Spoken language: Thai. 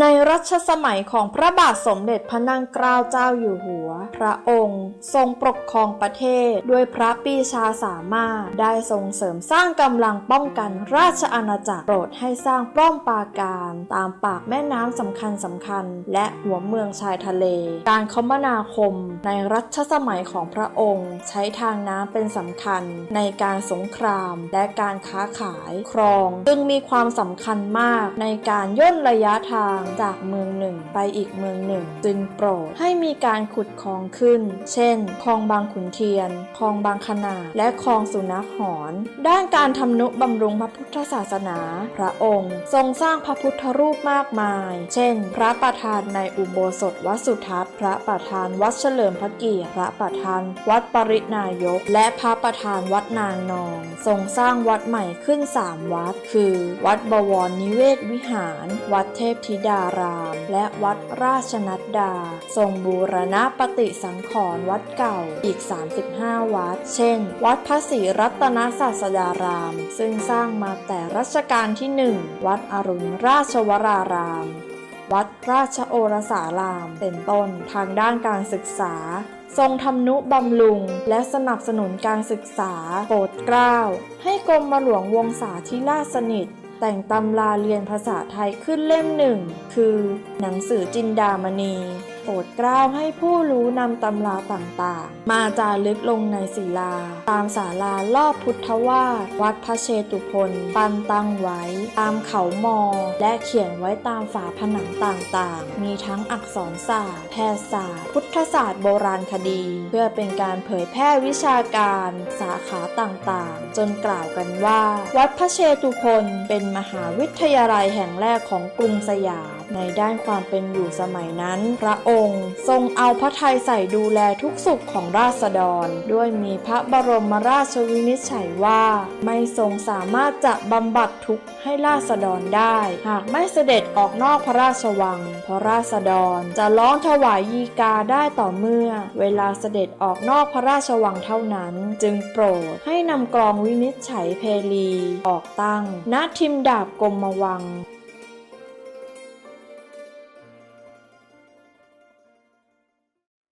ในรัชสมัยของพระบาทสมเด็จพระนางเกล้าเจ้าอยู่หัว พระองค์ ทรงปกครองประเทศ ด้วยพระปีชาสามารถได้ส่งเสริมสร้างกำลังป้องกันราชอาณาจักรโปรดให้สร้างป้อมปราการ ตามปากแม่น้ำสำคัญสำคัญ และหัวเมืองชายทะเล การคมนาคม ในรัชสมัยของพระองค์ ใช้ทางน้ำเป็นสำคัญ ในการสงคราม และการค้าขายครอง จึงมีความสำคัญมากในการย่นระยะทางจากเมืองหนึ่งไปอีกเมืองหนึ่ง จึงโปรดให้มีการขุดคลองขึ้น เช่นคลองบางขุนเทียนคลองบางขนาดและคลองสุนัขหอน ด้านการทำนุบำรุงพระพุทธศาสนา พระองค์ ทรงสร้างพระพุทธรูปมากมาย เช่น พระประธานในอุโบสถวัดสุทัศน์ พระประธานวัดเฉลิมพระเกียรติ พระประธานวัดปรินายก และพระประธานวัดนางนอง ทรงสร้างวัดใหม่ขึ้น 3 วัด คือ วัดบวรนิเวศวิหาร วัดเทพธิดาราม และวัดราชนัดดา ทรงบูรณะปฏิสังขรณ์วัดเก่าอีก 35 วัด เช่น วัดพระศรีรัตนศาสดาราม ซึ่งสร้างมาแต่รัชกาลที่ 1 วัดอรุณราชวราราม วัดราชโอรสาราม เป็นต้นทางด้านการศึกษาทรงทำนุบำรุง และสนับสนุนการศึกษาโปรดเกล้า ให้กรมหลวงวงศาธิราชสนิท แต่งตำราเรียนภาษาไทยขึ้นเล่มหนึ่งคือ หนังสือจินดามณี โปรดเกล้าให้ผู้รู้นำตำราต่างๆ มาจารึกลงในศิลา ตามศาลารอบพุทธวาสวัดพระเชตุพนปันตั้งไว้ ตามเขามอ และเขียนไว้ตามฝาผนังต่างๆ มีทั้งอักษรศาสตร์ แพทยศาสตร์ พุทธศาสตร์โบราณคดี เพื่อเป็นการเผยแพร่วิชาการสาขาต่างๆ จนกล่าวกันว่า วัดพระเชตุพนเป็นมหาวิทยาลัยแห่งแรกของกรุงสยาม ในด้านความเป็นอยู่สมัยนั้น พระองค์ทรงเอาพระทัยใส่ดูแลทุกสุขของราษฎร ด้วยมีพระบรมราชวินิจฉัยว่า ไม่ทรงสามารถจะบำบัดทุกข์ให้ราษฎรได้ หากไม่เสด็จออกนอกพระราชวัง พระราษฎรจะร้องถวายยีกาได้ต่อเมื่อ เวลาเสด็จออกนอกพระราชวังเท่านั้น จึงโปรดให้นำกรองวินิจฉัยเพลี ออกตั้งณทิมดาบกรมวัง